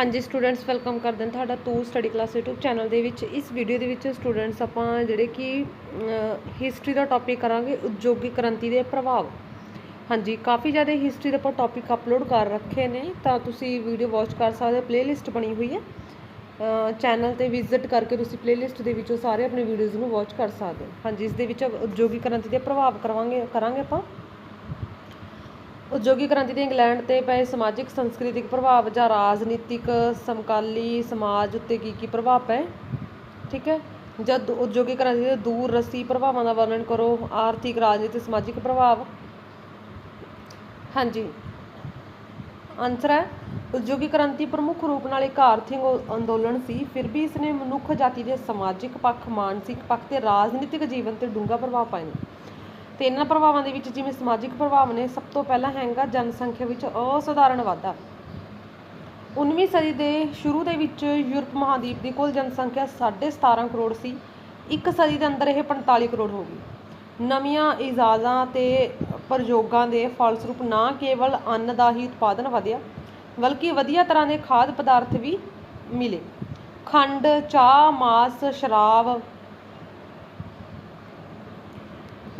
ਹਾਂਜੀ students welcome ਕਰਦੇ ਹਾਂ ਤੁਹਾਡਾ ਤੂ ਸਟੱਡੀ ਕਲਾਸ YouTube ਚੈਨਲ ਦੇ ਵਿੱਚ। ਇਸ ਵੀਡੀਓ ਦੇ ਵਿੱਚ ਸਟੂਡੈਂਟਸ ਆਪਾਂ ਜਿਹੜੇ ਕਿ ਹਿਸਟਰੀ ਦਾ ਟੌਪਿਕ ਕਰਾਂਗੇ, ਉਦਯੋਗਿਕ ਕ੍ਰਾਂਤੀ ਦੇ ਪ੍ਰਭਾਵ। ਹਾਂਜੀ, ਕਾਫੀ ਜ਼ਿਆਦਾ ਹਿਸਟਰੀ ਦੇ ਆਪਾਂ ਟੌਪਿਕ ਅਪਲੋਡ ਕਰ ਰੱਖੇ ਨੇ, ਤਾਂ ਤੁਸੀਂ ਵੀਡੀਓ ਵਾਚ ਕਰ ਸਕਦੇ ਹੋ ਪਲੇਲਿਸਟ ਬਣੀ ਹੋਈ ਹੈ। ਚੈਨਲ ਤੇ ਵਿਜ਼ਿਟ ਕਰਕੇ ਤੁਸੀਂ ਪਲੇਲਿਸਟ ਦੇ ਵਿੱਚੋਂ ਸਾਰੇ ਆਪਣੇ ਵੀਡੀਓਜ਼ ਨੂੰ ਵਾਚ ਕਰ ਸਕਦੇ ਹੋ। ਹਾਂਜੀ, ਇਸ ਦੇ ਵਿੱਚ ਉਦਯੋਗਿਕ ਕ੍ਰਾਂਤੀ ਦੇ ਪ੍ਰਭਾਵ ਕਰਵਾਵਾਂਗੇ ਕਰਾਂਗੇ ਆਪਾਂ। ਉਦਯੋਗਿਕ ਕ੍ਰਾਂਤੀ ਦੇ ਇੰਗਲੈਂਡ ਤੇ ਪਏ ਸਮਾਜਿਕ, ਸੰਸਕ੍ਰਿਤਿਕ ਪ੍ਰਭਾਵ ਜਾਂ ਰਾਜਨੀਤਿਕ ਸਮਕਾਲੀ ਸਮਾਜ ਉੱਤੇ ਕੀ ਕੀ ਪ੍ਰਭਾਵ ਪਏ? ਠੀਕ ਹੈ। ਜਦ ਉਦਯੋਗਿਕ ਕ੍ਰਾਂਤੀ ਦੇ ਦੂਰ ਰਸੀ ਪ੍ਰਭਾਵਾਂ ਦਾ ਵਰਣਨ ਕਰੋ, ਆਰਥਿਕ, ਰਾਜਨੀਤਿਕ, ਸਮਾਜਿਕ ਪ੍ਰਭਾਵ। ਹਾਂਜੀ। ਆਨਸਰ ਹੈ, ਉਦਯੋਗਿਕ ਕ੍ਰਾਂਤੀ ਪ੍ਰਮੁੱਖ ਰੂਪ ਨਾਲ ਇੱਕ ਆਰਥਿਕ ਅੰਦੋਲਨ ਸੀ, ਫਿਰ ਵੀ ਇਸ ਨੇ ਮਨੁੱਖ ਜਾਤੀ ਦੇ ਸਮਾਜਿਕ ਪੱਖ, ਮਾਨਸਿਕ ਪੱਖ ਤੇ ਰਾਜਨੀਤਿਕ ਜੀਵਨ ਤੇ ਡੂੰਘਾ ਪ੍ਰਭਾਵ ਪਾਇਆ। ਤੇ ਇਹਨਾਂ ਪ੍ਰਭਾਵਾਂ ਦੇ ਵਿੱਚ ਜਿਵੇਂ ਸਮਾਜਿਕ ਪ੍ਰਭਾਵ ਨੇ, ਸਭ ਤੋਂ ਪਹਿਲਾਂ ਹੈਗਾ ਜਨਸੰਖਿਆ ਵਿੱਚ ਅਸਧਾਰਨ ਵਾਧਾ। 19ਵੀਂ ਸਦੀ ਦੇ ਸ਼ੁਰੂ ਦੇ ਵਿੱਚ ਯੂਰਪ ਮਹਾਦੀਪ ਦੀ ਕੁੱਲ ਜਨਸੰਖਿਆ 17.5 ਕਰੋੜ ਸੀ। ਇੱਕ ਸਦੀ ਦੇ ਅੰਦਰ ਇਹ 45 ਕਰੋੜ ਹੋ ਗਈ। ਨਵੀਆਂ ਇਜਾਜ਼ਾਂ ਤੇ ਪ੍ਰਯੋਗਾਂ ਦੇ ਫਲਸਰੂਪ ਨਾ ਕੇਵਲ ਅੰਨ ਦਾ ਹੀ ਉਤਪਾਦਨ ਵਧਿਆ, ਬਲਕਿ ਵਧੀਆ ਤਰ੍ਹਾਂ ਦੇ ਖਾਦ ਪਦਾਰਥ ਵੀ ਮਿਲੇ। ਖੰਡ, ਚਾਹ, ਮਾਸ, ਸ਼ਰਾਬ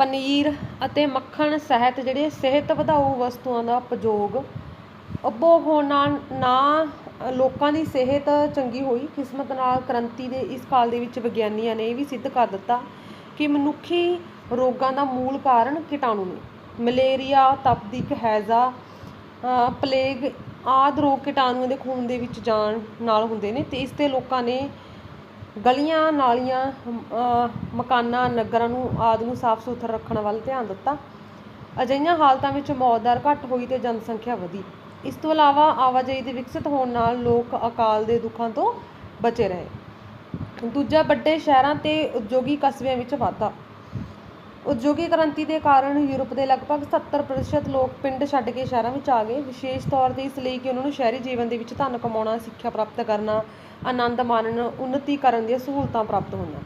ਪਨੀਰ ਅਤੇ ਮੱਖਣ ਸਹਿਤ ਜਿਹੜੇ ਸਿਹਤ ਵਧਾਊ ਵਸਤੂਆਂ ਦਾ ਉਪਯੋਗ ਉਪਭੋਗ ਹੋਣ ਨਾਲ ਨਾ ਲੋਕਾਂ ਦੀ ਸਿਹਤ ਚੰਗੀ ਹੋਈ। ਕਿਸਮਤ ਨਾਲ ਕ੍ਰਾਂਤੀ ਦੇ ਇਸ ਕਾਲ ਦੇ ਵਿੱਚ ਵਿਗਿਆਨੀਆਂ ਨੇ ਇਹ ਵੀ ਸਿੱਧ ਕਰ ਦਿੱਤਾ ਕਿ ਮਨੁੱਖੀ ਰੋਗਾਂ ਦਾ ਮੂਲ ਕਾਰਨ ਕੀਟਾਣੂ ਨੇ। ਮਲੇਰੀਆ, ਤਪਦਿਕ, ਹੈਜ਼ਾ ਪਲੇਗ ਆਦ ਰੋਗ ਕੀਟਾਣੂਆਂ ਦੇ ਖੂਨ ਦੇ ਵਿੱਚ ਜਾਣ ਨਾਲ ਹੁੰਦੇ ਨੇ ਤੇ ਇਸ ਤੇ ਲੋਕਾਂ ਨੇ ਗਲੀਆਂ, ਨਾਲੀਆਂ ਮਕਾਨਾਂ, ਨਗਰਾਂ ਨੂੰ, ਆਦਿ ਨੂੰ ਸਾਫ਼ ਸੁਥਰਾ ਰੱਖਣ ਵੱਲ ਧਿਆਨ ਦਿੱਤਾ। ਅਜਿਹੀਆਂ ਹਾਲਤਾਂ ਵਿੱਚ ਮੌਤ ਦਰ ਘੱਟ ਹੋਈ ਤੇ ਜਨਸੰਖਿਆ ਵਧੀ। ਇਸ ਤੋਂ ਇਲਾਵਾ ਆਵਾਜਾਈ ਦੇ ਵਿਕਸਿਤ ਹੋਣ ਨਾਲ ਲੋਕ ਅਕਾਲ ਦੇ ਦੁੱਖਾਂ ਤੋਂ ਬਚੇ ਰਹੇ। ਦੂਜਾ, ਵੱਡੇ ਸ਼ਹਿਰਾਂ ਤੇ ਉਦਯੋਗਿਕ ਕਸਬਿਆਂ ਵਿੱਚ ਵਾਧਾ। ਉਦਯੋਗਿਕ ਕ੍ਰਾਂਤੀ ਦੇ ਕਾਰਨ ਯੂਰਪ ਦੇ ਲਗਭਗ 70% ਲੋਕ ਪਿੰਡ ਛੱਡ ਕੇ ਸ਼ਹਿਰਾਂ ਵਿੱਚ ਆ ਗਏ। ਵਿਸ਼ੇਸ਼ ਤੌਰ ਤੇ ਇਸ ਲਈ ਕਿ ਉਹਨਾਂ ਨੂੰ ਸ਼ਹਿਰੀ ਜੀਵਨ ਦੇ ਵਿੱਚ ਧਨ ਕਮਾਉਣਾ, ਸਿੱਖਿਆ ਪ੍ਰਾਪਤ ਕਰਨਾ, ਆਨੰਦ ਮਾਣਨ ਉન્નਤੀ ਕਰਨ ਦੀਆਂ ਸਹੂਲਤਾਂ ਪ੍ਰਾਪਤ ਹੋਈਆਂ।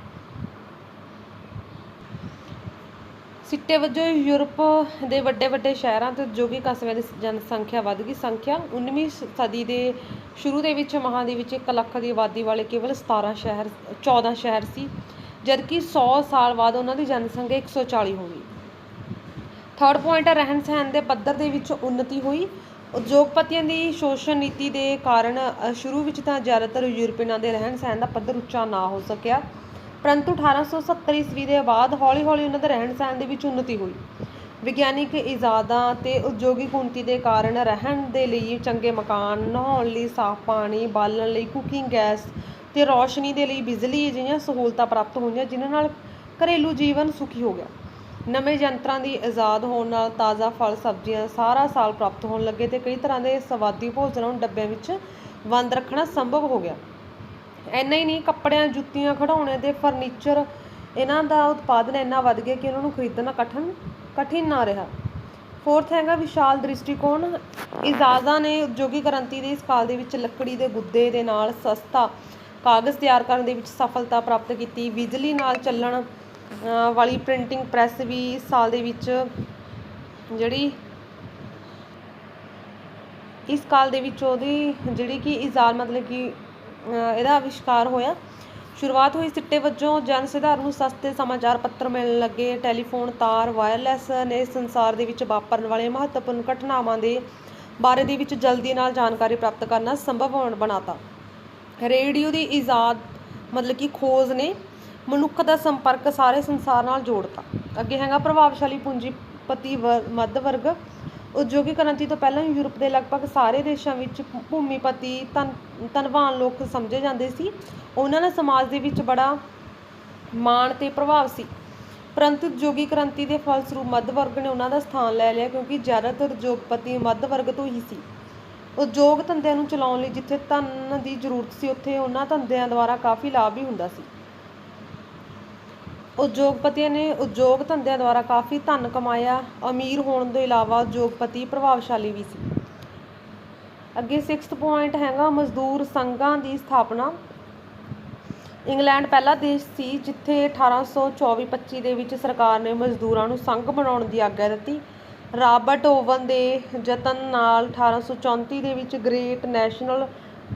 ਸਿੱਟੇ ਵਜੋਂ ਯੂਰਪ ਦੇ ਵੱਡੇ ਵੱਡੇ ਸ਼ਹਿਰਾਂ ਤੇ ਉਦਯੋਗਿਕ ਕਸਬਿਆਂ ਦੀ ਜਨਸੰਖਿਆ ਵੱਧ ਗਈ। ਸੰਖਿਆ 19ਵੀਂ ਸਦੀ ਦੇ ਸ਼ੁਰੂ ਦੇ ਵਿੱਚ ਮਹਾਂਦੀਪ ਵਿੱਚ 1 ਲੱਖ ਦੀ ਆਬਾਦੀ ਵਾਲੇ ਕੇਵਲ 17 ਸ਼ਹਿਰ 14 ਸ਼ਹਿਰ ਸੀ। ਜਦਕਿ 100 ਸਾਲ ਬਾਅਦ ਉਹਨਾਂ ਦੀ ਜਨਸੰਖਿਆ 140 ਹੋ ਗਈ। ਥਰਡ ਪੁਆਇੰਟ ਹੈ, ਰਹਿਣ ਸਹਿਣ ਦੇ ਪੱਧਰ ਦੇ ਵਿੱਚ ਉન્નਤੀ ਹੋਈ। ਉਦਯੋਗਪਤੀਆਂ ਦੀ ਸ਼ੋਸ਼ਣ ਨੀਤੀ ਦੇ ਕਾਰਨ ਸ਼ੁਰੂ ਵਿੱਚ ਤਾਂ ਜ਼ਿਆਦਾਤਰ ਯੂਰਪੀਨਾਂ ਦੇ ਰਹਿਣ ਸਹਿਣ ਦਾ ਪੱਧਰ ਉੱਚਾ ਨਾ ਹੋ ਸਕਿਆ। ਪਰੰਤੂ 1870 ਈਸਵੀ ਦੇ ਬਾਅਦ ਹੌਲੀ-ਹੌਲੀ ਉਹਨਾਂ ਦੇ ਰਹਿਣ ਸਹਿਣ ਦੇ ਵਿੱਚ ਉન્નਤੀ ਹੋਈ। ਵਿਗਿਆਨਿਕ ਇਜਾਦਾਂ ਤੇ ਉਦਯੋਗਿਕ ਉન્નਤੀ ਦੇ ਕਾਰਨ ਰਹਿਣ ਦੇ ਲਈ ਚੰਗੇ ਮਕਾਨ, ਨਹਾਉਣ ਲਈ ਸਾਫ਼ ਪਾਣੀ, ਬਾਲਣ ਲਈ ਕੁਕਿੰਗ ਗੈਸ ਤੇ ਰੌਸ਼ਨੀ ਦੇ ਲਈ ਬਿਜਲੀ ਜਿਹੀਆਂ ਸਹੂਲਤਾਂ ਪ੍ਰਾਪਤ ਹੋਈਆਂ ਜਿਨ੍ਹਾਂ ਨਾਲ ਘਰੇਲੂ ਜੀਵਨ ਸੁਖੀ ਹੋ ਗਿਆ। ਨਵੇਂ ਯੰਤਰਾਂ ਦੀ ਆਜ਼ਾਦ ਹੋਣ ਨਾਲ ਤਾਜ਼ਾ ਫਲ, ਸਬਜ਼ੀਆਂ ਸਾਰਾ ਸਾਲ ਪ੍ਰਾਪਤ ਹੋਣ ਲੱਗੇ ਤੇ ਕਈ ਤਰ੍ਹਾਂ ਦੇ ਸਵਾਦੀ ਭੋਜਨ ਨੂੰ ਡੱਬਿਆਂ ਵਿੱਚ ਬੰਦ ਰੱਖਣਾ ਸੰਭਵ ਹੋ ਗਿਆ। ਇੰਨਾ ਹੀ ਨਹੀਂ, ਕੱਪੜਿਆਂ, ਜੁੱਤੀਆਂ ਖਿਡੌਣੇ ਤੇ ਫਰਨੀਚਰ, ਇਹਨਾਂ ਦਾ ਉਤਪਾਦਨ ਇੰਨਾ ਵੱਧ ਗਿਆ ਕਿ ਉਹਨਾਂ ਨੂੰ ਖਰੀਦਣਾ ਕਠਿਨ ਕਠਿਨ ਨਾ ਰਿਹਾ। ਫੋਰਥ ਹੈਗਾ ਵਿਸ਼ਾਲ ਦ੍ਰਿਸ਼ਟੀਕੋਣ। ਇਜਾਜ਼ਾ ਨੇ ਉਦਯੋਗਿਕ ਕ੍ਰਾਂਤੀ ਦੇ ਇਸ ਕਾਲ ਦੇ ਵਿੱਚ ਲੱਕੜੀ ਦੇ ਗੁੱਦੇ ਦੇ ਨਾਲ ਸਸਤਾ ਕਾਗਜ਼ ਤਿਆਰ ਕਰਨ ਦੇ ਵਿੱਚ ਸਫਲਤਾ ਪ੍ਰਾਪਤ ਕੀਤੀ। ਬਿਜਲੀ ਨਾਲ ਚੱਲਣ ਵਾਲੀ ਪ੍ਰਿੰਟਿੰਗ ਪ੍ਰੈਸ ਵੀ ਇਸ ਸਾਲ ਦੇ ਵਿੱਚ ਜਿਹੜੀ ਇਸ ਕਾਲ ਦੇ ਵਿੱਚ ਉਹਦੀ ਜਿਹੜੀ ਕਿ ਇਜ਼ਾਦ ਮਤਲਬ ਕਿ ਇਹਦਾ ਅਵਿਸ਼ਕਾਰ ਹੋਇਆ। ਸ਼ੁਰੂਆਤ ਹੋਈ ਸਿੱਟੇ ਵਜੋਂ ਜਨ ਸਧਾਰਨ ਨੂੰ ਸਸਤੇ ਸਮਾਚਾਰ ਪੱਤਰ ਮਿਲਣ ਲੱਗੇ। ਟੈਲੀਫੋਨ, ਤਾਰ, ਵਾਇਰਲੈਸ ਨੇ ਸੰਸਾਰ ਦੇ ਵਿੱਚ ਵਾਪਰਨ ਵਾਲੇ ਮਹੱਤਵਪੂਰਨ ਘਟਨਾਵਾਂ ਦੇ ਬਾਰੇ ਦੇ ਵਿੱਚ ਜਲਦੀ ਨਾਲ ਜਾਣਕਾਰੀ ਪ੍ਰਾਪਤ ਕਰਨਾ ਸੰਭਵ ਬਣਾਤਾ। ਰੇਡੀਓ ਦੀ ਇਜਾਦ ਮਤਲਬ ਕਿ ਖੋਜ ਨੇ ਮਨੁੱਖ ਦਾ ਸੰਪਰਕ ਸਾਰੇ ਸੰਸਾਰ ਨਾਲ ਜੋੜਤਾ। ਅੱਗੇ ਹੈਗਾ ਪ੍ਰਭਾਵਸ਼ਾਲੀ ਪੂੰਜੀਪਤੀ ਮੱਧ ਵਰਗ। ਉਦਯੋਗਿਕ ਕ੍ਰਾਂਤੀ ਤੋਂ ਪਹਿਲਾਂ ਯੂਰਪ ਦੇ ਲਗਭਗ ਸਾਰੇ ਦੇਸ਼ਾਂ ਵਿੱਚ ਭੂਮੀਪਤੀ ਧਨ, ਧਨਵਾਨ ਲੋਕ ਸਮਝੇ ਜਾਂਦੇ ਸੀ। ਉਹਨਾਂ ਦਾ ਸਮਾਜ ਦੇ ਵਿੱਚ ਬੜਾ ਮਾਣ ਤੇ ਪ੍ਰਭਾਵ ਸੀ। ਪਰੰਤੂ ਉਦਯੋਗਿਕ ਕ੍ਰਾਂਤੀ ਦੇ ਫਲਸਰੂਪ ਮੱਧ ਵਰਗ ਨੇ ਉਹਨਾਂ ਦਾ ਸਥਾਨ ਲੈ ਲਿਆ ਕਿਉਂਕਿ ਜ਼ਿਆਦਾਤਰ ਉਦਯੋਗਪਤੀ ਮੱਧ ਵਰਗ ਤੋਂ ਹੀ ਸੀ। ਉਦਯੋਗ ਧੰਦਿਆਂ ਨੂੰ ਚਲਾਉਣ ਲਈ ਜਿੱਥੇ ਧਨ ਦੀ ਜ਼ਰੂਰਤ ਸੀ, ਉੱਥੇ ਉਹਨਾਂ ਧੰਦਿਆਂ ਦੁਆਰਾ ਕਾਫੀ ਲਾਭ ਵੀ ਹੁੰਦਾ ਸੀ। ਉਦਯੋਗਪਤੀਆਂ ਨੇ ਉਦਯੋਗ ਧੰਦਿਆਂ ਦੁਆਰਾ ਕਾਫੀ ਧਨ ਕਮਾਇਆ। ਅਮੀਰ ਹੋਣ ਤੋਂ ਇਲਾਵਾ ਉਦਯੋਗਪਤੀ ਪ੍ਰਭਾਵਸ਼ਾਲੀ ਵੀ ਸੀ। ਅੱਗੇ 6th ਪੁਆਇੰਟ ਹੈਗਾ ਮਜ਼ਦੂਰ ਸੰਘਾਂ ਦੀ ਸਥਾਪਨਾ। ਇੰਗਲੈਂਡ ਪਹਿਲਾ ਦੇਸ਼ ਸੀ, ਜਿੱਥੇ 1824-25 ਦੇ ਵਿੱਚ ਸਰਕਾਰ ਨੇ ਮਜ਼ਦੂਰਾਂ ਨੂੰ ਸੰਘ ਬਣਾਉਣ ਦੀ ਆਗਿਆ ਦਿੱਤੀ। ਰਾਬਰਟ ਓਵਨ ਦੇ ਯਤਨ ਨਾਲ 1834 ਦੇ ਵਿੱਚ Great National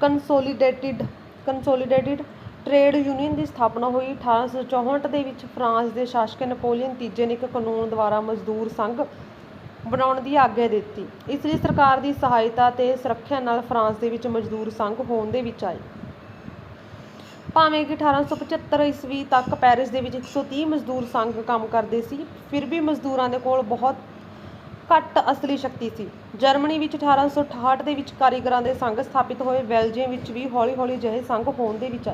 Consolidated Consolidated Trade Union ਦੀ ਸਥਾਪਨਾ ਹੋਈ। 1864 ਦੇ ਵਿੱਚ ਫਰਾਂਸ ਦੇ ਸ਼ਾਸਕ ਨੈਪੋਲੀਅਨ ਤੀਜੇ ਨੇ ਇੱਕ ਕਾਨੂੰਨ ਦੁਆਰਾ ਮਜ਼ਦੂਰ ਸੰਘ ਬਣਾਉਣ ਦੀ ਆਗਿਆ ਦਿੱਤੀ। ਇਸ ਲਈ ਸਰਕਾਰ ਦੀ ਸਹਾਇਤਾ ਤੇ ਸੁਰੱਖਿਆ ਨਾਲ ਫਰਾਂਸ ਦੇ ਵਿੱਚ ਮਜ਼ਦੂਰ ਸੰਘ ਹੋਣ ਦੇ ਵਿੱਚ ਆਏ। ਭਾਵੇਂ ਕਿ 1875 ਈਸਵੀ ਤੱਕ ਪੈਰਿਸ ਦੇ ਵਿੱਚ 130 ਮਜ਼ਦੂਰ ਸੰਘ ਕੰਮ ਕਰਦੇ ਸੀ, ਫਿਰ ਵੀ ਮਜ਼ਦੂਰਾਂ ਦੇ ਕੋਲ ਬਹੁਤ ਘੱਟ ਅਸਲੀ ਸ਼ਕਤੀ ਸੀ। ਜਰਮਨੀ ਵਿੱਚ 1868 ਦੇ ਵਿੱਚ ਕਾਰੀਗਰਾਂ ਦੇ ਸੰਘ ਸਥਾਪਿਤ ਹੋਏ, ਬੈਲਜੀਅਮ ਵਿੱਚ ਵੀ ਹੌਲੀ-ਹੌਲੀ ਜਿਹੇ ਸੰਘ ਹੋਣ ਦੇ ਵਿੱਚ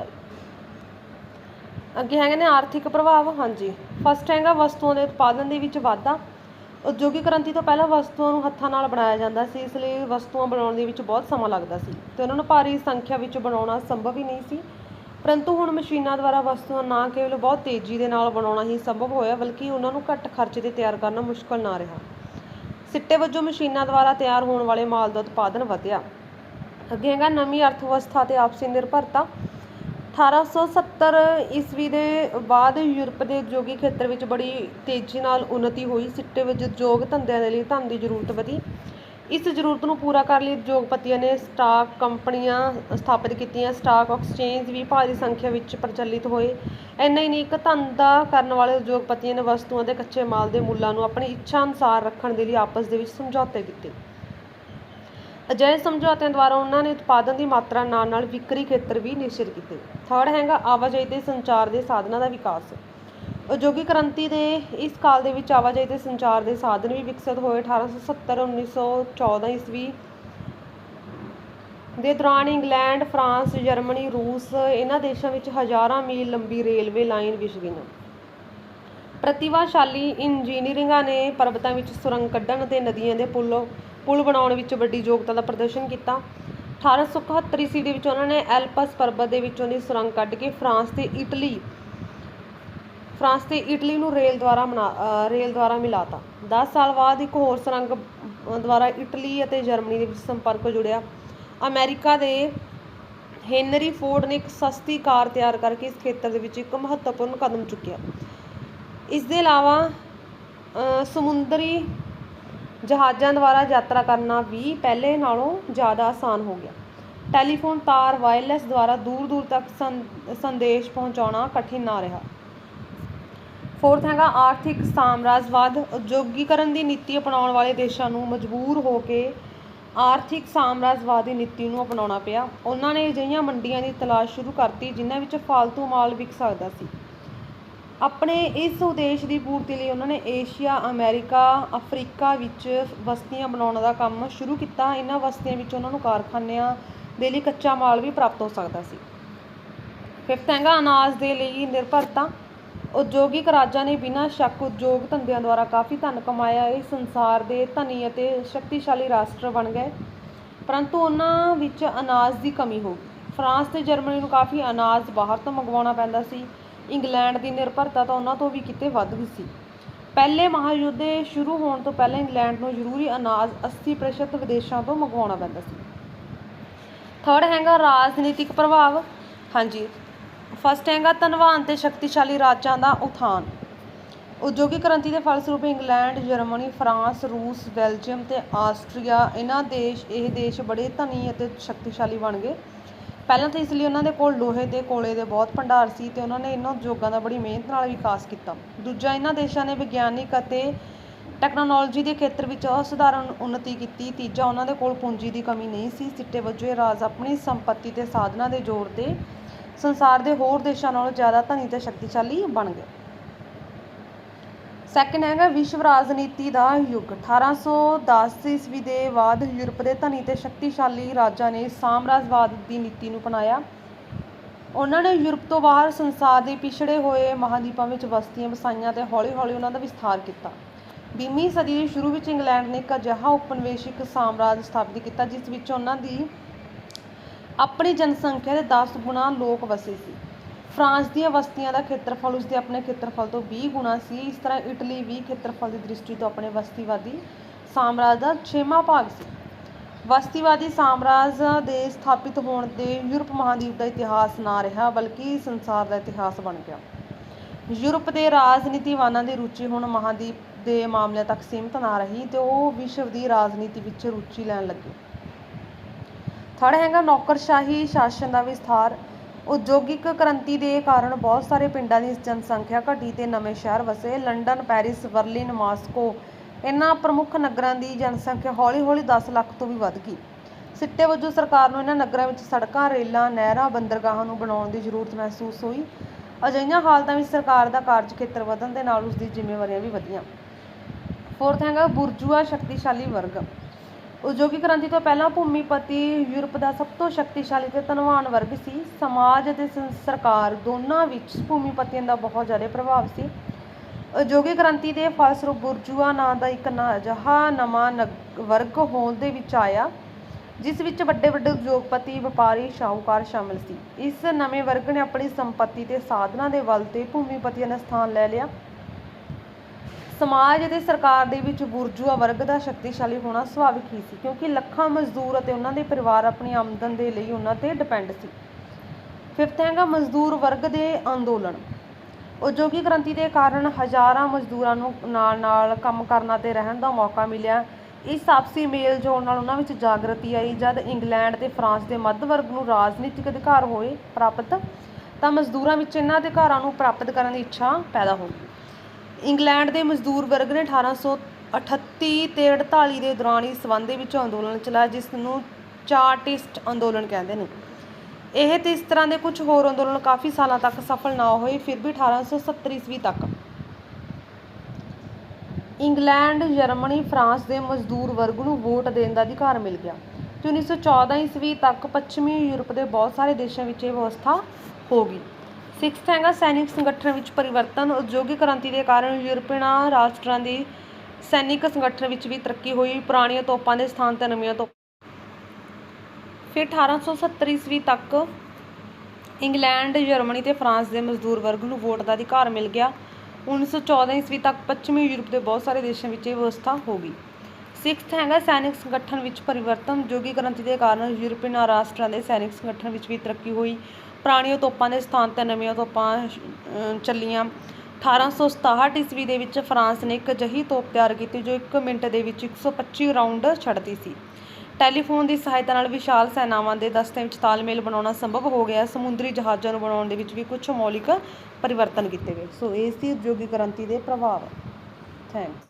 ਅੱਗੇ ਹੈਗੇ ਨੇ ਆਰਥਿਕ ਪ੍ਰਭਾਵ, ਹਾਂਜੀ। ਫਸਟ ਹੈਗਾ ਵਸਤੂਆਂ ਦੇ ਉਤਪਾਦਨ ਦੇ ਵਿੱਚ ਵਾਧਾ। ਉਦਯੋਗਿਕ ਕ੍ਰਾਂਤੀ ਤੋਂ ਪਹਿਲਾਂ ਵਸਤੂਆਂ ਨੂੰ ਹੱਥਾਂ ਨਾਲ ਬਣਾਇਆ ਜਾਂਦਾ ਸੀ, ਇਸ ਲਈ ਵਸਤੂਆਂ ਬਣਾਉਣ ਦੇ ਵਿੱਚ ਬਹੁਤ ਸਮਾਂ ਲੱਗਦਾ ਸੀ ਤੇ ਉਹਨਾਂ ਨੂੰ ਭਾਰੀ ਸੰਖਿਆ ਵਿੱਚ ਬਣਾਉਣਾ ਸੰਭਵ ਹੀ ਨਹੀਂ ਸੀ। ਪਰੰਤੂ ਹੁਣ ਮਸ਼ੀਨਾਂ ਦੁਆਰਾ ਵਸਤੂਆਂ ਨਾ ਕੇਵਲ ਬਹੁਤ ਤੇਜ਼ੀ ਦੇ ਨਾਲ ਬਣਾਉਣਾ ਹੀ ਸੰਭਵ ਹੋਇਆ, ਬਲਕਿ ਉਹਨਾਂ ਨੂੰ ਘੱਟ ਖਰਚੇ ਤੇ ਤਿਆਰ ਕਰਨਾ ਮੁਸ਼ਕਲ ਨਾ ਰਿਹਾ। ਸਿੱਟੇ ਵਜੋਂ ਮਸ਼ੀਨਾਂ ਦੁਆਰਾ ਤਿਆਰ ਹੋਣ ਵਾਲੇ ਮਾਲ ਦਾ ਉਤਪਾਦਨ ਵਧਿਆ। ਅੱਗੇ ਹੈਗਾ ਨਵੀਂ ਅਰਥ ਵਿਵਸਥਾ ਤੇ ਆਪਸੀ ਨਿਰਭਰਤਾ। 1870 ਈਸਵੀ ਦੇ ਬਾਅਦ ਯੂਰਪ ਦੇ ਉਦਯੋਗੀ ਖੇਤਰ ਵਿੱਚ ਬੜੀ ਤੇਜ਼ੀ ਨਾਲ ਉન્નਤੀ ਹੋਈ। ਸਿੱਟੇ ਵਿੱਚ ਉਦਯੋਗ ਧੰਦਿਆਂ ਦੇ ਲਈ ਧਨ ਦੀ ਜ਼ਰੂਰਤ ਵਧੀ। ਇਸ ਜ਼ਰੂਰਤ ਨੂੰ ਪੂਰਾ ਕਰਨ ਲਈ ਉਦਯੋਗਪਤੀਆਂ ਨੇ ਸਟਾਕ ਕੰਪਨੀਆਂ ਸਥਾਪਿਤ ਕੀਤੀਆਂ। ਸਟਾਕ ਐਕਸਚੇਂਜ ਵੀ ਭਾਰੀ ਸੰਖਿਆ ਵਿੱਚ ਪ੍ਰਚਲਿਤ ਹੋਏ। ਇੰਨਾ ਹੀ ਨਹੀਂ, ਇੱਕ ਧੰਦਾ ਕਰਨ ਵਾਲੇ ਉਦਯੋਗਪਤੀਆਂ ਨੇ ਵਸਤੂਆਂ ਦੇ ਕੱਚੇ ਮਾਲ ਦੇ ਮੁੱਲਾਂ ਨੂੰ ਆਪਣੀ ਇੱਛਾ ਅਨੁਸਾਰ ਰੱਖਣ ਦੇ ਲਈ ਆਪਸ ਦੇ ਵਿੱਚ ਸਮਝੌਤੇ ਕੀਤੇ। ਅਜਿਹੇ ਸਮਝੌਤਿਆਂ ਦੁਆਰਾ ਉਹਨਾਂ ਨੇ ਉਤਪਾਦਨ ਦੀ ਮਾਤਰਾ ਨਾਲ ਨਾਲ ਵਿਕਰੀ ਖੇਤਰ ਵੀ ਨਿਸ਼ਚਿਤ ਕੀਤੇ। ਥਰਡ ਹੈਗਾ, ਆਵਾਜਾਈ ਤੇ ਸੰਚਾਰ ਦੇ ਸਾਧਨਾਂ ਦਾ ਵਿਕਾਸ। ਉਦਯੋਗਿਕ ਕ੍ਰਾਂਤੀ ਦੇ ਇਸ ਕਾਲ ਦੇ ਵਿੱਚ ਆਵਾਜਾਈ ਦੇ ਸੰਚਾਰ ਦੇ ਸਾਧਨ ਵੀ ਵਿਕਸਿਤ ਹੋਏ। 1870 1914 ਈਸਵੀ ਦੇ ਦੌਰਾਨ ਇੰਗਲੈਂਡ, ਫਰਾਂਸ, ਜਰਮਨੀ, ਰੂਸ ਇਹਨਾਂ ਦੇਸ਼ਾਂ ਵਿੱਚ ਹਜ਼ਾਰਾਂ ਮੀਲ ਲੰਬੀ ਰੇਲਵੇ ਲਾਈਨ ਵਿਛ ਗਈਆਂ। ਪ੍ਰਤਿਭਾਸ਼ਾਲੀ ਇੰਜੀਨੀਅਰਿੰਗਾਂ ਨੇ ਪਰਬਤਾਂ ਵਿੱਚ ਸੁਰੰਗ ਕੱਢਣ ਅਤੇ ਨਦੀਆਂ ਦੇ ਪੁੱਲ, ਪੁਲ ਬਣਾਉਣ ਵਿੱਚ ਵੱਡੀ ਯੋਗਤਾ ਦਾ ਪ੍ਰਦਰਸ਼ਨ ਕੀਤਾ। 1871 ਈਸਵੀ ਦੇ ਵਿੱਚ ਉਹਨਾਂ ਨੇ ਐਲਪਸ ਪਰਬਤ ਦੇ ਵਿੱਚੋਂ ਦੀ ਸੁਰੰਗ ਕੱਢ ਕੇ ਫਰਾਂਸ ਤੇ ਇਟਲੀ ਫਰਾਂਸ ਤੇ ਇਟਲੀ ਨੂੰ ਰੇਲ ਦੁਆਰਾ ਬਣਾ ਰੇਲ ਦੁਆਰਾ ਮਿਲਾਤਾ। 10 ਸਾਲ ਬਾਅਦ ਇੱਕ ਹੋਰ ਸੁਰੰਗ ਦੁਆਰਾ ਇਟਲੀ ਅਤੇ ਜਰਮਨੀ ਦੇ ਵਿੱਚ ਸੰਪਰਕ ਜੁੜਿਆ। ਅਮਰੀਕਾ ਦੇ ਹੈਨਰੀ ਫੋਰਡ ਨੇ ਇੱਕ ਸਸਤੀ ਕਾਰ ਤਿਆਰ ਕਰਕੇ ਇਸ ਖੇਤਰ ਦੇ ਵਿੱਚ ਇੱਕ ਮਹੱਤਵਪੂਰਨ ਕਦਮ ਚੁੱਕਿਆ। ਇਸ ਦੇ ਇਲਾਵਾ ਸਮੁੰਦਰੀ ਜਹਾਜ਼ਾਂ ਦੁਆਰਾ ਯਾਤਰਾ ਕਰਨਾ ਵੀ ਪਹਿਲੇ ਨਾਲੋਂ ਜ਼ਿਆਦਾ ਆਸਾਨ ਹੋ ਗਿਆ। ਟੈਲੀਫੋਨ, ਤਾਰ, ਵਾਇਰਲੈਸ ਦੁਆਰਾ ਦੂਰ ਦੂਰ ਤੱਕ ਸੰਦੇਸ਼ ਪਹੁੰਚਾਉਣਾ ਕਠਿਨ ਨਾ ਰਿਹਾ। ਫੋਰਥ ਹੈਗਾ ਆਰਥਿਕ ਸਾਮਰਾਜਵਾਦ, ਉਦਯੋਗੀਕਰਨ ਦੀ ਨੀਤੀ ਅਪਣਾਉਣ ਵਾਲੇ ਦੇਸ਼ਾਂ ਨੂੰ ਮਜਬੂਰ ਹੋ ਕੇ ਆਰਥਿਕ ਸਾਮਰਾਜਵਾਦ ਦੀ ਨੀਤੀ ਨੂੰ ਅਪਣਾਉਣਾ ਪਿਆ। ਉਹਨਾਂ ਨੇ ਅਜਿਹੀਆਂ ਮੰਡੀਆਂ ਦੀ ਤਲਾਸ਼ ਸ਼ੁਰੂ ਕਰਤੀ, ਜਿਨ੍ਹਾਂ ਵਿੱਚ ਫਾਲਤੂ ਮਾਲ ਵਿਕ ਸਕਦਾ ਸੀ। ਆਪਣੇ ਇਸ ਉਦੇਸ਼ ਦੀ ਪੂਰਤੀ ਲਈ ਉਹਨਾਂ ਨੇ ਏਸ਼ੀਆ, ਅਮਰੀਕਾ, ਅਫਰੀਕਾ ਵਿੱਚ ਬਸਤੀਆਂ ਬਣਾਉਣ ਦਾ ਕੰਮ ਸ਼ੁਰੂ ਕੀਤਾ। ਇਹਨਾਂ ਬਸਤੀਆਂ ਵਿੱਚ ਉਹਨਾਂ ਨੂੰ ਕਾਰਖਾਨਿਆਂ ਦੇ ਲਈ ਕੱਚਾ ਮਾਲ ਵੀ ਪ੍ਰਾਪਤ ਹੋ ਸਕਦਾ ਸੀ। ਫਿਫਥ ਹੈਗਾ ਅਨਾਜ ਦੇ ਲਈ ਨਿਰਭਰਤਾ। ਉਦਯੋਗਿਕ ਰਾਜਾਂ ਨੇ ਬਿਨਾਂ ਸ਼ੱਕ ਉਦਯੋਗ ਧੰਦਿਆਂ ਦੁਆਰਾ ਕਾਫੀ ਧਨ ਕਮਾਇਆ, ਇਹ ਸੰਸਾਰ ਦੇ ਧਨੀ ਅਤੇ ਸ਼ਕਤੀਸ਼ਾਲੀ ਰਾਸ਼ਟਰ ਬਣ ਗਏ। ਪਰੰਤੂ ਉਹਨਾਂ ਵਿੱਚ ਅਨਾਜ ਦੀ ਕਮੀ ਹੋ ਗਈ। ਫਰਾਂਸ ਤੇ ਜਰਮਨੀ ਨੂੰ ਕਾਫੀ ਅਨਾਜ ਬਾਹਰ ਤੋਂ ਮੰਗਵਾਉਣਾ ਪੈਂਦਾ ਸੀ। ਇੰਗਲੈਂਡ ਦੀ ਨਿਰਭਰਤਾ ਤਾਂ ਉਹਨਾਂ ਤੋਂ ਵੀ ਕਿਤੇ ਵੱਧ ਗਈ ਸੀ। ਪਹਿਲੇ ਮਹਾਂਯੁੱਧ ਦੇ ਸ਼ੁਰੂ ਹੋਣ ਤੋਂ ਪਹਿਲਾਂ ਇੰਗਲੈਂਡ ਨੂੰ ਜ਼ਰੂਰੀ ਅਨਾਜ 80% ਵਿਦੇਸ਼ਾਂ ਤੋਂ ਮੰਗਵਾਉਣਾ ਪੈਂਦਾ ਸੀ। ਥਰਡ ਹੈਗਾ ਰਾਜਨੀਤਿਕ ਪ੍ਰਭਾਵ। ਹਾਂਜੀ। ਫਸਟ ਹੈਗਾ ਧਨਵਾਨ ਤੇ ਸ਼ਕਤੀਸ਼ਾਲੀ ਰਾਜਾਂ ਦਾ ਉਥਾਨ। ਉਦਯੋਗਿਕ ਕ੍ਰਾਂਤੀ ਦੇ ਫਲਸਰੂਪ ਇੰਗਲੈਂਡ, ਜਰਮਨੀ, ਫਰਾਂਸ, ਰੂਸ, ਬੈਲਜੀਅਮ ਤੇ ਆਸਟਰੀਆ, ਇਹਨਾਂ ਦੇਸ਼, ਇਹ ਦੇਸ਼ ਬੜੇ ਧਨੀ ਅਤੇ ਸ਼ਕਤੀਸ਼ਾਲੀ ਬਣ ਗਏ। ਪਹਿਲਾਂ ਤਾਂ ਇਸ ਲਈ ਉਹਨਾਂ ਦੇ ਕੋਲ ਲੋਹੇ ਤੇ ਕੋਲੇ ਦੇ ਬਹੁਤ ਭੰਡਾਰ ਸੀ ਤੇ ਉਹਨਾਂ ਨੇ ਇਹਨਾਂ ਉਦਯੋਗਾਂ ਦਾ ਬੜੀ ਮਿਹਨਤ ਨਾਲ ਵਿਕਾਸ ਕੀਤਾ। ਦੂਜਾ, ਇਹਨਾਂ ਦੇਸ਼ਾਂ ਨੇ ਵਿਗਿਆਨਿਕ ਅਤੇ ਟੈਕਨੋਲੋਜੀ ਦੇ ਖੇਤਰ ਵਿੱਚ ਅਸਾਧਾਰਨ ਉન્નਤੀ ਕੀਤੀ। ਤੀਜਾ, ਉਹਨਾਂ ਦੇ ਕੋਲ ਪੂੰਜੀ ਦੀ ਕਮੀ ਨਹੀਂ ਸੀ। ਸਿੱਟੇ ਵਜੋਂ ਇਹ ਰਾਜ ਆਪਣੀ ਸੰਪਤੀ ਤੇ ਸਾਧਨਾਂ ਦੇ ਜ਼ੋਰ ਤੇ ਸੰਸਾਰ ਦੇ ਹੋਰ ਦੇਸ਼ਾਂ ਨਾਲੋਂ ਜ਼ਿਆਦਾ ਧਨੀ ਤੇ ਸ਼ਕਤੀਸ਼ਾਲੀ ਬਣ ਗਏ। ਸੈਕੰਡ ਹੈਗਾ ਵਿਸ਼ਵ ਰਾਜਨੀਤੀ ਦਾ ਯੁੱਗ। 1810 ਈਸਵੀ ਦੇ ਬਾਅਦ ਯੂਰਪ ਦੇ ਧਨੀ ਤੇ ਸ਼ਕਤੀਸ਼ਾਲੀ ਰਾਜਾਂ ਨੇ ਸਾਮਰਾਜਵਾਦ ਦੀ ਨੀਤੀ ਨੂੰ ਅਪਣਾਇਆ। ਉਹਨਾਂ ਨੇ ਯੂਰਪ ਤੋਂ ਬਾਹਰ ਸੰਸਾਰ ਦੇ ਪਿਛੜੇ ਹੋਏ ਮਹਾਦੀਪਾਂ ਵਿੱਚ ਬਸਤੀਆਂ ਵਸਾਈਆਂ ਤੇ ਹੌਲੀ-ਹੌਲੀ ਉਹਨਾਂ ਦਾ ਵਿਸਥਾਰ ਕੀਤਾ। ਵੀਹਵੀਂ ਸਦੀ ਦੇ ਸ਼ੁਰੂ ਵਿੱਚ ਇੰਗਲੈਂਡ ਨੇ ਇੱਕ ਅਜਿਹਾ ਉਪਨਿਵੇਸ਼ਿਕ ਸਾਮਰਾਜ ਸਥਾਪਿਤ ਕੀਤਾ, ਜਿਸ ਵਿੱਚ ਉਹਨਾਂ ਦੀ ਆਪਣੀ ਜਨਸੰਖਿਆ ਦੇ 10 ਗੁਣਾ ਲੋਕ ਵਸੇ ਸੀ। ਫਰਾਂਸ ਦੀਆਂ ਬਸਤੀਆਂ ਦਾ ਖੇਤਰਫਲ ਉਸਦੇ ਆਪਣੇ ਖੇਤਰਫਲ ਤੋਂ 20 ਗੁਣਾ ਸੀ। ਇਸ ਤਰ੍ਹਾਂ ਇਟਲੀ ਵੀ ਖੇਤਰਫਲ ਦੀ ਦ੍ਰਿਸ਼ਟੀ ਤੋਂ ਆਪਣੇ ਬਸਤੀਵਾਦੀ ਸਾਮਰਾਜ ਦਾ ਛੇਵਾਂ ਭਾਗ ਸੀ। ਬਸਤੀਵਾਦੀ ਸਾਮਰਾਜ ਦੇ ਸਥਾਪਿਤ ਹੋਣ ਦੇ ਯੂਰਪ ਮਹਾਂਦੀਪ ਦਾ ਇਤਿਹਾਸ ਨਾ ਰਿਹਾ, ਬਲਕਿ ਸੰਸਾਰ ਦਾ ਇਤਿਹਾਸ ਬਣ ਗਿਆ। ਯੂਰਪ ਦੇ ਰਾਜਨੀਤੀਵਾਨਾਂ ਦੀ ਰੁਚੀ ਹੁਣ ਮਹਾਂਦੀਪ ਦੇ ਮਾਮਲਿਆਂ ਤੱਕ ਸੀਮਤ ਨਾ ਰਹੀ ਤੇ ਉਹ ਵਿਸ਼ਵ ਦੀ ਰਾਜਨੀਤੀ ਵਿੱਚ ਰੁਚੀ ਲੈਣ ਲੱਗੇ। ਥਰਡ ਹੈਗਾ ਨੌਕਰਸ਼ਾਹੀ ਸ਼ਾਸਨ ਦਾ ਵਿਸਥਾਰ ਉਦਯੋਗਿਕ ਕ੍ਰਾਂਤੀ ਦੇ ਕਾਰਨ ਬਹੁਤ ਸਾਰੇ ਪਿੰਡਾਂ ਦੀ ਜਨਸੰਖਿਆ ਘਟੀ ਤੇ ਨਵੇਂ ਸ਼ਹਿਰ ਵਸੇ। ਲੰਡਨ, ਪੈਰਿਸ, ਬਰਲਿਨ, ਮਾਸਕੋ, ਇਹਨਾਂ ਪ੍ਰਮੁੱਖ ਨਗਰਾਂ ਦੀ ਜਨਸੰਖਿਆ ਹੌਲੀ-ਹੌਲੀ 10 ਲੱਖ ਤੋਂ ਵੀ ਵੱਧ ਗਈ। ਸਿੱਟੇ ਵਜੋਂ ਸਰਕਾਰ ਨੂੰ ਇਹਨਾਂ ਨਗਰਾਂ ਵਿੱਚ ਸੜਕਾਂ, ਰੇਲਾਂ, ਨਹਿਰਾਂ, ਬੰਦਰਗਾਹਾਂ ਨੂੰ ਬਣਾਉਣ ਦੀ ਜ਼ਰੂਰਤ ਮਹਿਸੂਸ ਹੋਈ। ਅਜਿਹੀਆਂ ਹਾਲਤਾਂ ਵਿੱਚ ਸਰਕਾਰ ਦਾ ਕਾਰਜ ਖੇਤਰ ਵਧਣ ਦੇ ਨਾਲ ਉਸ ਦੀ ਜ਼ਿੰਮੇਵਾਰੀਆਂ ਵੀ ਵਧੀਆਂ। ਫੋਰਥ ਹੈਗਾ ਬੁਰਜੂਆ ਸ਼ਕਤੀਸ਼ਾਲੀ ਵਰਗ। ਉਦਯੋਗਿਕ ਕ੍ਰਾਂਤੀ ਤੋਂ ਪਹਿਲਾਂ ਭੂਮੀਪਤੀ ਯੂਰਪ ਦਾ ਸਭ ਤੋਂ ਸ਼ਕਤੀਸ਼ਾਲੀ ਅਤੇ ਧਨਵਾਨ ਵਰਗ ਸੀ। ਸਮਾਜ ਅਤੇ ਸੰ- ਸਰਕਾਰ ਦੋਨਾਂ ਵਿੱਚ ਭੂਮੀਪਤੀਆਂ ਦਾ ਬਹੁਤ ਜ਼ਿਆਦਾ ਪ੍ਰਭਾਵ ਸੀ। ਉਦਯੋਗਿਕ ਕ੍ਰਾਂਤੀ ਦੇ ਫਲਸਰੂਪ ਬੁਰਜੂਆ ਨਾਂ ਦਾ ਇੱਕ ਅਜਿਹਾ ਨਵਾਂ ਨਗ- ਵਰਗ ਹੋਂਦ ਦੇ ਵਿੱਚ ਆਇਆ, ਜਿਸ ਵਿੱਚ ਵੱਡੇ ਵੱਡੇ ਉਦਯੋਗਪਤੀ, ਵਪਾਰੀ, ਸ਼ਾਹੂਕਾਰ ਸ਼ਾਮਲ ਸੀ। ਇਸ ਨਵੇਂ ਵਰਗ ਨੇ ਆਪਣੀ ਸੰਪਤੀ ਤੇ ਸਾਧਨਾਂ ਦੇ ਬਲ ਤੇ ਭੂਮੀਪਤੀਆਂ ਦਾ ਸਥਾਨ ਲੈ ਲਿਆ। ਸਮਾਜ ਅਤੇ ਸਰਕਾਰ ਦੇ ਵਿੱਚ ਬੁਰਜੂਆ ਵਰਗ ਦਾ ਸ਼ਕਤੀਸ਼ਾਲੀ ਹੋਣਾ ਸੁਭਾਵਿਕ ਹੀ ਸੀ, ਕਿਉਂਕਿ ਲੱਖਾਂ ਮਜ਼ਦੂਰ ਅਤੇ ਉਹਨਾਂ ਦੇ ਪਰਿਵਾਰ ਆਪਣੀ ਆਮਦਨ ਦੇ ਲਈ ਉਹਨਾਂ ਤੇ ਡਿਪੈਂਡ ਸੀ। ਫਿਫਥ ਹੈਗਾ ਮਜ਼ਦੂਰ ਵਰਗ ਦੇ ਅੰਦੋਲਨ। ਉਦਯੋਗਿਕ ਕ੍ਰਾਂਤੀ ਦੇ ਕਾਰਨ ਹਜ਼ਾਰਾਂ ਮਜ਼ਦੂਰਾਂ ਨੂੰ ਨਾਲ ਨਾਲ ਕੰਮ ਕਰਨਾ ਤੇ ਰਹਿਣ ਦਾ ਮੌਕਾ ਮਿਲਿਆ। ਇਸ ਆਪਸੀ ਮੇਲ ਜੋਲ ਨਾਲ ਉਹਨਾਂ ਵਿੱਚ ਜਾਗਰਤੀ ਆਈ। ਜਦ ਇੰਗਲੈਂਡ ਤੇ ਫਰਾਂਸ ਦੇ ਮੱਧ ਵਰਗ ਨੂੰ ਰਾਜਨੀਤਿਕ ਅਧਿਕਾਰ ਹੋਏ ਪ੍ਰਾਪਤ, ਤਾਂ ਮਜ਼ਦੂਰਾਂ ਵਿੱਚ ਇਹਨਾਂ ਅਧਿਕਾਰਾਂ ਨੂੰ ਪ੍ਰਾਪਤ ਕਰਨ ਦੀ ਇੱਛਾ ਪੈਦਾ ਹੋ ਇੰਗਲੈਂਡ ਦੇ ਮਜ਼ਦੂਰ ਵਰਗ ਨੇ 1838 ਤੇ 48 ਦੇ ਦੌਰਾਨ ਇਸ ਸੰਬੰਧ ਦੇ ਵਿੱਚ ਅੰਦੋਲਨ ਚਲਾਇਆ, ਜਿਸ ਨੂੰ ਚਾਰਟਿਸਟ ਅੰਦੋਲਨ ਕਹਿੰਦੇ ਨੇ। ਇਹ ਤੇ ਇਸ ਤਰ੍ਹਾਂ ਦੇ ਕੁਝ ਹੋਰ ਅੰਦੋਲਨ ਕਾਫੀ ਸਾਲਾਂ ਤੱਕ ਸਫਲ ਨਾ ਹੋਏ, ਫਿਰ ਵੀ 1870 ਈਸਵੀ ਤੱਕ। ਇੰਗਲੈਂਡ, ਜਰਮਨੀ, ਫਰਾਂਸ ਦੇ ਮਜ਼ਦੂਰ ਵਰਗ ਨੂੰ ਵੋਟ ਦੇਣ ਦਾ ਅਧਿਕਾਰ ਮਿਲ ਗਿਆ। ਤੇ 1914 ਈਸਵੀ ਤੱਕ ਪੱਛਮੀ ਯੂਰਪ ਦੇ ਬਹੁਤ ਸਾਰੇ ਦੇਸ਼ਾਂ ਵਿੱਚ ਇਹ ਵਿਵਸਥਾ ਹੋ ਗਈ। ਸਿਕਸਥ ਹੈਗਾ ਸੈਨਿਕ ਸੰਗਠਨ ਵਿੱਚ ਪਰਿਵਰਤਨ, ਉਦਯੋਗਿਕ ਕ੍ਰਾਂਤੀ ਦੇ ਕਾਰਨ ਯੂਰਪੀਅਨ ਰਾਸ਼ਟਰਾਂ ਦੀ ਸੈਨਿਕ ਸੰਗਠਨ ਵਿੱਚ ਵੀ ਤਰੱਕੀ ਹੋਈ। ਪੁਰਾਣੀਆਂ ਤੋਪਾਂ ਦੇ ਸਥਾਨ ਤੇ ਨਵੀਆਂ ਤੋਪਾਂ ਫਿਰ 1870 ਈਸਵੀ ਤੱਕ ਇੰਗਲੈਂਡ, ਜਰਮਨੀ ਤੇ ਫਰਾਂਸ ਦੇ ਮਜ਼ਦੂਰ ਵਰਗ ਨੂੰ ਵੋਟ ਦਾ ਅਧਿਕਾਰ ਮਿਲ ਗਿਆ। 1914 ਈਸਵੀ ਤੱਕ ਪੱਛਮੀ ਯੂਰਪ ਦੇ ਬਹੁਤ ਸਾਰੇ ਦੇਸ਼ਾਂ ਵਿੱਚ ਇਹ ਵਿਵਸਥਾ ਹੋ ਗਈ। ਸਿਕਸਥ ਹੈਗਾ ਸੈਨਿਕ ਸੰਗਠਨ ਵਿੱਚ ਪਰਿਵਰਤਨ ਯੋਗੀ ਕ੍ਰਾਂਤੀ ਦੇ ਕਾਰਨ ਯੂਰਪੀਅਨ ਰਾਸ਼ਟਰਾਂ ਦੇ ਸੈਨਿਕ ਸੰਗਠਨ ਵਿੱਚ ਵੀ ਤਰੱਕੀ ਹੋਈ। ਪੁਰਾਣੀਆਂ ਤੋਪਾਂ ਦੇ ਸਥਾਨ ਤੇ ਨਵੀਆਂ ਤੋਪਾਂ ਅਹ, ਚੱਲੀਆਂ। 1867 ਈਸਵੀ ਦੇ ਵਿੱਚ ਫਰਾਂਸ ਨੇ ਇੱਕ ਅਜਿਹੀ ਤੋਪ ਤਿਆਰ ਕੀਤੀ ਜੋ 1 ਮਿੰਟ ਦੇ ਵਿੱਚ 125 ਰਾਉਂਡ ਛੱਡਦੀ ਸੀ। ਟੈਲੀਫੋਨ ਦੀ ਸਹਾਇਤਾ ਨਾਲ ਵਿਸ਼ਾਲ ਸੈਨਾਵਾਂ ਦੇ ਦਸਤਿਆਂ ਵਿੱਚ ਤਾਲਮੇਲ ਬਣਾਉਣਾ ਸੰਭਵ ਹੋ ਗਿਆ। ਸਮੁੰਦਰੀ ਜਹਾਜ਼ਾਂ ਨੂੰ ਬਣਾਉਣ ਦੇ ਵਿੱਚ ਵੀ ਕੁਝ ਮੌਲਿਕ ਪਰਿਵਰਤਨ ਕੀਤੇ ਗਏ। ਸੋ ਇਹ ਸੀ ਉਦਯੋਗਿਕ ਕ੍ਰਾਂਤੀ ਦੇ ਪ੍ਰਭਾਵ। ਥੈਂਕਸ